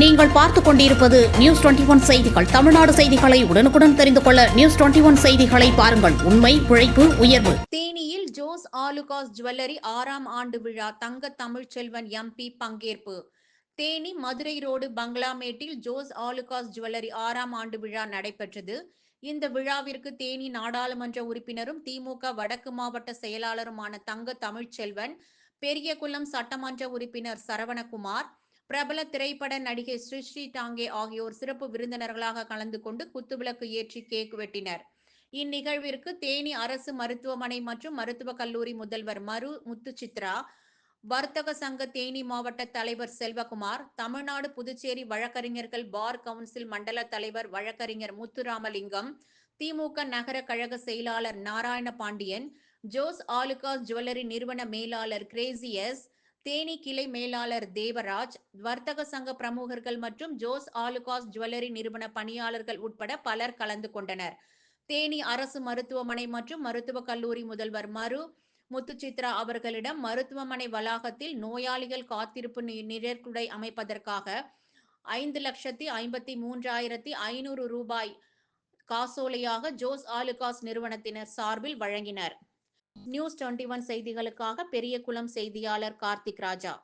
நீங்கள் பார்த்துக் கொண்டிருப்பது நியூஸ் டுவெண்டி ஒன் செய்திகள். தமிழ்நாடு செய்திகளை உடனுக்குடன் தெரிந்து கொள்ள நியூஸ் டுவெண்டி ஒன் செய்திகளை பாருங்கள். உண்மை உழைப்பு உயர்வு. தேனியில் ஜோஸ் ஆலுகாஸ் ஜுவல்லரி ஆறாம் ஆண்டு விழா தங்க தமிழ்ச்செல்வன் எம்பி பங்கேற்பு. தேனி மதுரை ரோடு பங்களாமேட்டில் ஜோஸ் ஆலுகாஸ் ஜுவல்லரி ஆறாம் ஆண்டு விழா நடைபெற்றது. இந்த விழாவிற்கு தேனி நாடாளுமன்ற உறுப்பினரும் திமுக வடக்கு மாவட்ட செயலாளருமான தங்க தமிழ்ச்செல்வன் பெரியகுளம் சட்டமன்ற உறுப்பினர் சரவணகுமார் பிரபல திரைப்பட நடிகை ஸ்ரீஸ்ரீ டாங்கே ஆகியோர் சிறப்பு விருந்தினர்களாக கலந்து கொண்டு குத்துவிளக்கு ஏற்றி கேக் வெட்டினர். இந்நிகழ்விற்கு தேனி அரசு மருத்துவமனை மற்றும் மருத்துவக் கல்லூரி முதல்வர் மரு முத்துச்சித்ரா வர்த்தக சங்க தேனி மாவட்ட தலைவர் செல்வகுமார் தமிழ்நாடு புதுச்சேரி வழக்கறிஞர்கள் பார் கவுன்சில் மண்டல தலைவர் வழக்கறிஞர் முத்துராமலிங்கம் திமுக நகர கழக செயலாளர் நாராயண பாண்டியன் ஜோஸ் ஆலுகாஸ் ஜுவல்லரி நிறுவன மேலாளர் கிரேசியஸ் தேனி கிளை மேலாளர் தேவராஜ் வர்த்தக சங்க பிரமுகர்கள் மற்றும் ஜோஸ் ஆலுகாஸ் ஜுவல்லரி நிறுவன பணியாளர்கள் உட்பட பலர் கலந்து கொண்டனர். தேனி அரசு மருத்துவமனை மற்றும் மருத்துவக் கல்லூரி முதல்வர் மரு. முத்துச்சித்ரா அவர்களிடம் மருத்துவமனை வளாகத்தில் நோயாளிகள் காத்திருப்பு நி- நிழற்குடை அமைப்பதற்காக ஐந்து லட்சத்தி ஐம்பத்தி மூன்றாயிரத்தி ஐநூறு ரூபாய் காசோலையாக ஜோஸ் ஆலுகாஸ் நிறுவனத்தினர் சார்பில் வழங்கினர். நியூஸ் டுவெண்ட்டி ஒன் செய்திகளுக்காக பெரியகுளம் செய்தியாளர் கார்த்திக் ராஜா.